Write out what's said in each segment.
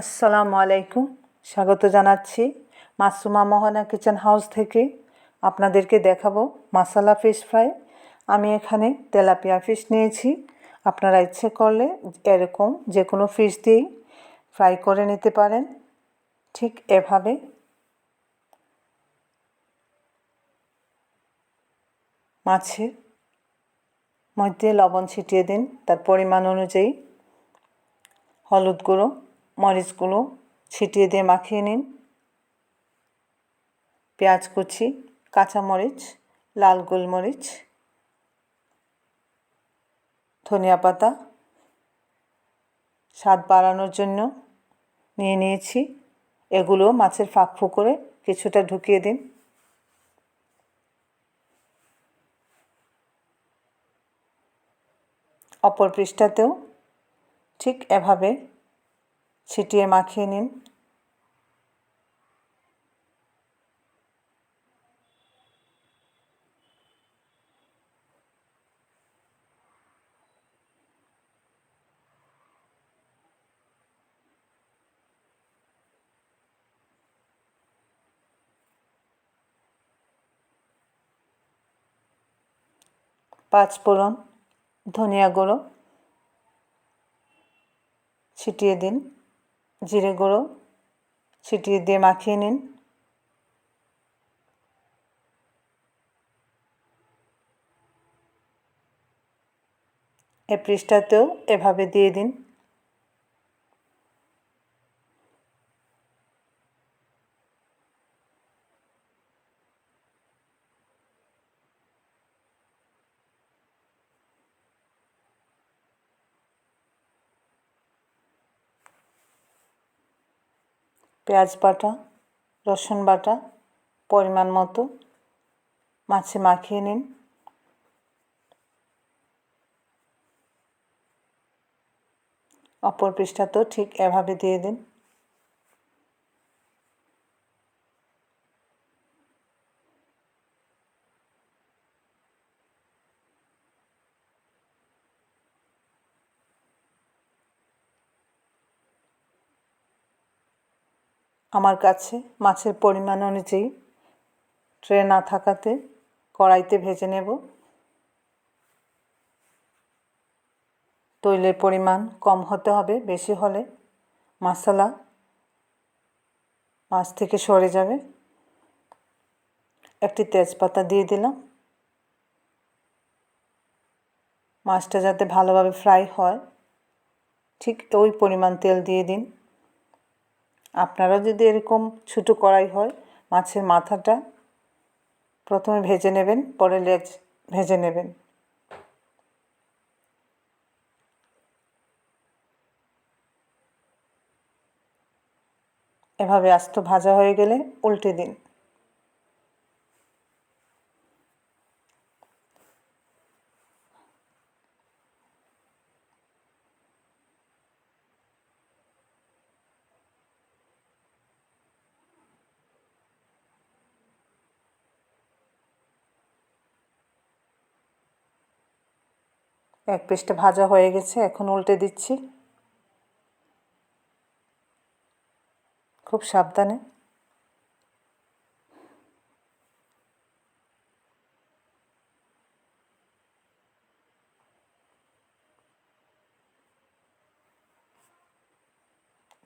আসসালামু আলাইকুম। স্বাগত জানাচ্ছি মাসুমা মোহনা কিচেন হাউস থেকে। আপনাদেরকে দেখাবো মাসালা ফিশ ফ্রাই। আমি এখানে তেলাপিয়া ফিশ নিয়েছি। আপনারা ইচ্ছে করলে এরকম যে কোনো ফিশ দিয়েই ফ্রাই করে নিতে পারেন। ঠিক এভাবে। মাছের মধ্যে লবণ ছিটিয়ে দিন, তার পরিমাণ অনুযায়ী। হলুদ গুঁড়ো। মরিচগুলো ছিটিয়ে দিয়ে মাখিয়ে নিন। পেঁয়াজ কুচি, কাঁচামরিচ, লাল গোলমরিচ, ধনিয়া পাতা, স্বাদ বাড়ানোর জন্য নিয়ে নিয়েছি। এগুলো মাছের ফাঁক ফুকরে কিছুটা ঢুকিয়ে দিন। অপর পৃষ্ঠাতেও ঠিক এভাবে ছিটিয়ে মাখিয়ে নিন। পাঁচ ফোড়ন ধনিয়া গুঁড়ো ছিটিয়ে দিন। জিরে গুঁড়ো ছিটিয়ে দিয়ে মাখিয়ে নিন। এ পৃষ্ঠাতেও এভাবে দিয়ে দিন। পেঁয়াজ বাটা, রসুন বাটা, পরিমাণ মতো মাছে মাখিয়ে নিন। অপর পৃষ্ঠাতেও ঠিক এভাবে দিয়ে দিন। আমার কাছে মাছের পরিমাণ অনুযায়ী ট্রে না থাকাতে কড়াইতে ভেজে নেব। তৈলের পরিমাণ কম হতে হবে, বেশি হলে মশলা মাছ থেকে সরে যাবে। একটি তেজপাতা দিয়ে দিলাম। মাছটা যাতে ভালোভাবে ফ্রাই হয়, ঠিক ওই পরিমাণ তেল দিয়ে দিন। আপনারা যদি এরকম ছোটো কড়াই হয়, মাছের মাথাটা প্রথমে ভেজে নেবেন, পরে লেজ ভেজে নেবেন। এভাবে আস্ত ভাজা হয়ে গেলে উল্টে দিন। এক পিসটা ভাজা হয়ে গেছে এখন উল্টে দিচ্ছি। খুব সাবধানে।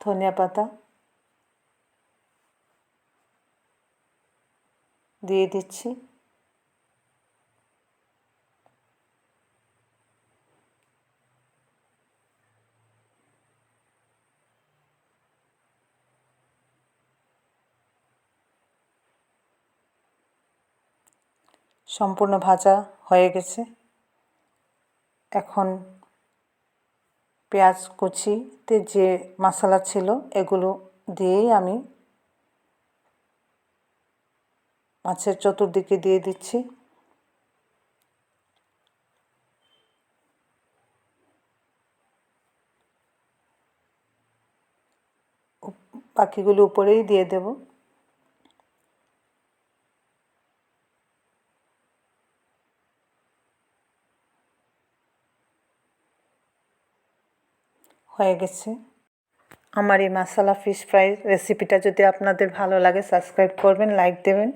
ধনিয়া পাতা দিয়ে দিচ্ছি। সম্পূর্ণ ভাজা হয়ে গেছে। এখন পেঁয়াজ কুচিতে যে মশলা ছিল, এগুলো দিয়েই আমি মাছের চতুর্দিকে দিয়ে দিচ্ছি। বাকিগুলো উপরেই দিয়ে দেবো। হয়ে গেছে। আমার এই মশলা ফিশ ফ্রাই রেসিপিটা যদি আপনাদের ভালো লাগে সাবস্ক্রাইব করবেন লাইক দেবেন।